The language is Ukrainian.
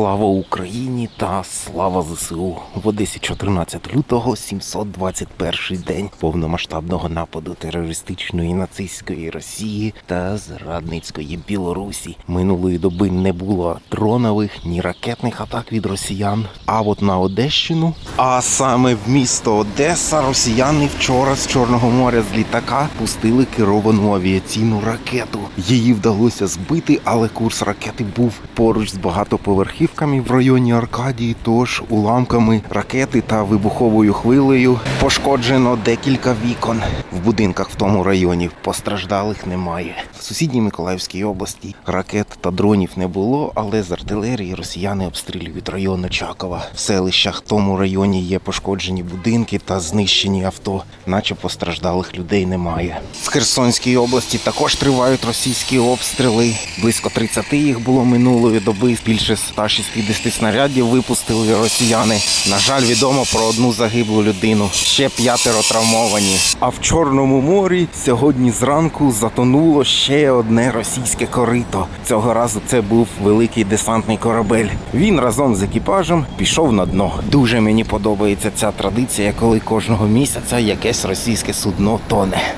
Слава Україні та слава ЗСУ в Одесі 14 лютого, 721 день повномасштабного нападу терористичної нацистської Росії та зрадницької Білорусі. Минулої доби не було дронових ні ракетних атак від росіян. А от на Одещину, а саме в місто Одеса, росіяни вчора з Чорного моря з літака пустили керовану авіаційну ракету. Її вдалося збити, але курс ракети був поруч з багатоповерхівками в районі Аркадії. Тож уламками ракети та вибуховою хвилею пошкоджено декілька вікон в будинках в тому районі. Постраждалих немає. В сусідній Миколаївській області ракет та дронів не було, але з артилерії росіяни обстрілюють район Очакова. В селищах в тому районі є пошкоджені будинки та знищені авто, наче постраждалих людей немає. В Херсонській області також тривають російські обстріли. Близько 30 їх було минулої доби. Більше 160 снарядів випустили росіяни. На жаль, відомо про одну загиблу людину. Ще п'ятеро травмовані. А в Чорному морі сьогодні зранку затонуло ще одне російське корито. Цього разу це був великий десантний корабель. Він разом з екіпажем пішов на дно. Дуже мені подобається ця традиція, коли кожного місяця якесь російське судно тоне.